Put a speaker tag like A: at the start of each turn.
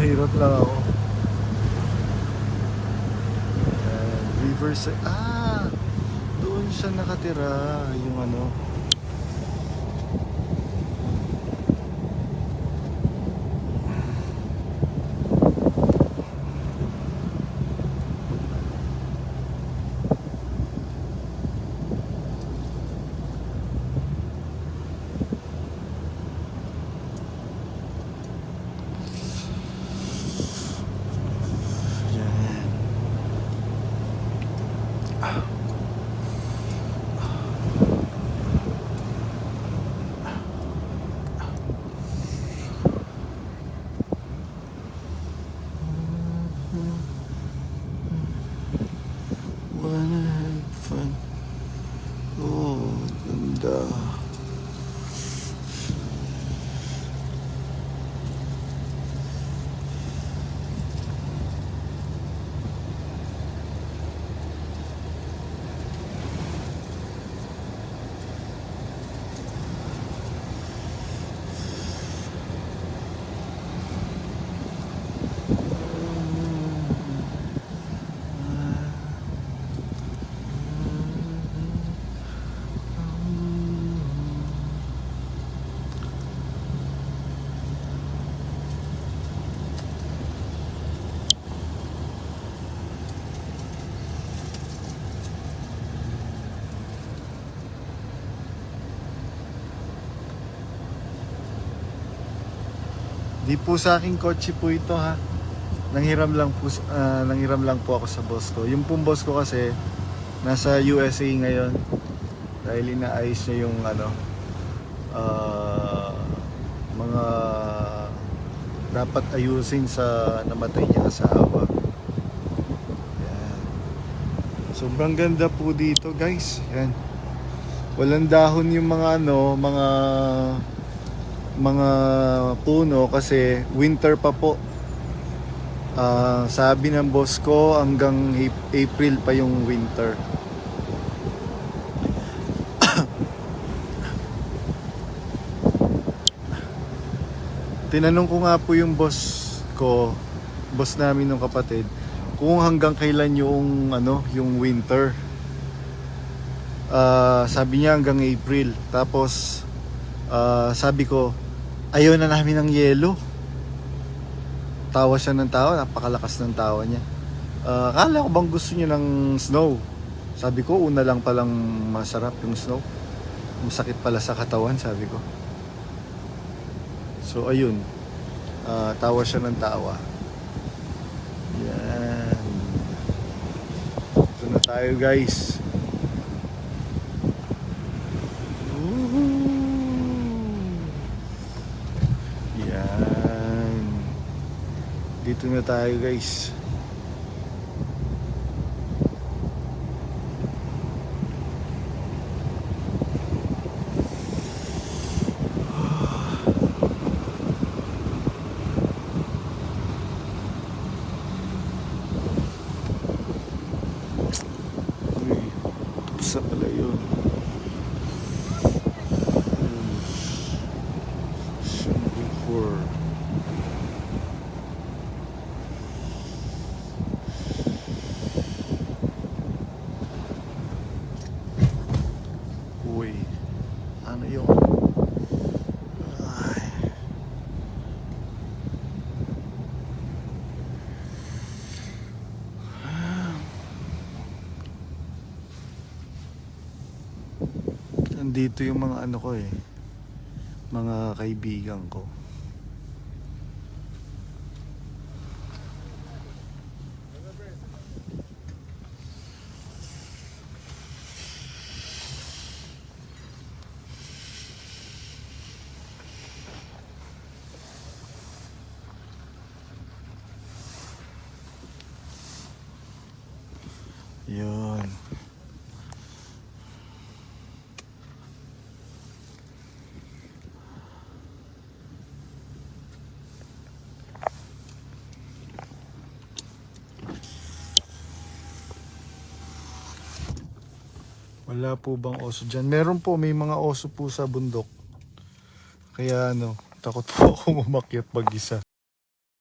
A: Mahirap lang ako. Ayan, Riverside. Ah! Doon siya nakatira. Yung ano. Di po sa aking kotse po ito ha. Nanghiram lang po ah, nanghiram lang po ako sa boss ko. Yung pong boss ko kasi nasa USA ngayon dahil inaayos niya yung ano ah, mga dapat ayusin sa namatay niya asawa. Yan. Sobrang ganda po dito, guys. Yan. Walang dahon yung mga ano, mga mga puno kasi winter pa po. Ah, sabi ng boss ko hanggang Ap- April pa yung winter. Tinanong ko nga po yung boss ko, boss namin ng kapatid, kung hanggang kailan yung ano, yung winter. Ah, sabi niya hanggang April. Tapos ah, sabi ko, ayaw na namin ng yelo. Tawa siya ng tawa, napakalakas ng tawa niya. Ah, akala ko bang gusto niya ng snow? Sabi ko, una lang palang masarap yung snow. Masakit pala sa katawan, sabi ko. So, ayun. Ah, tawa siya ng tawa. Yan. Ito na tayo, guys. Woohoo! Yan. Dito na tayo, guys. Uy, tapos na pala yun. Ano yung... Ay. Nandito yung mga ano ko eh. Mga kaibigan ko. Yun. Wala po bang oso dyan? Meron po, may mga oso po sa bundok. Kaya ano, takot po ako umakyat mag-isa.